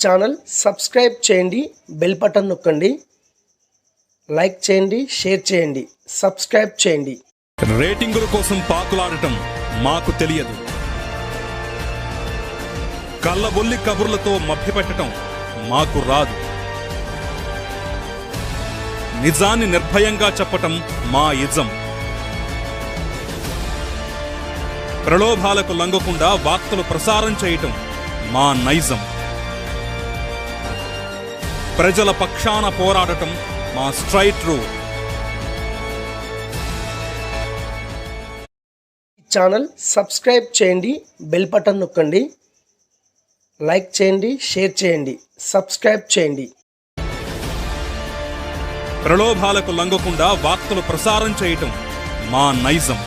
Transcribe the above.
Channel subscribe చేయండి bell button నొక్కండి like చేయండి షేర్ చేయండి సబ్స్క్రైబ్ చేయండి. రేటింగుల కోసం పాకులాడటం మాకు తెలియదు. కళ్ళబొల్లి కబుర్లతో మభ్యపెట్టడం మాకు రాదు. నిజాన్ని నిర్భయంగా చెప్పటం మా ఇజం. ప్రలోభాలకు లంగకుండా వార్తలు ప్రసారం చేయటం మా నైజం. ప్రజల పక్షాన పోరాడటం మా స్ట్రైట్ రూట్ ఛానల్ సబ్స్క్రైబ్ చేయండి బెల్ బటన్ నొక్కండి లైక్ చేయండి షేర్ చేయండి సబ్స్క్రైబ్ చేయండి. ప్రలోభాలకు లొంగకుండా వార్తలు ప్రసారం చేయటం మా నైజం.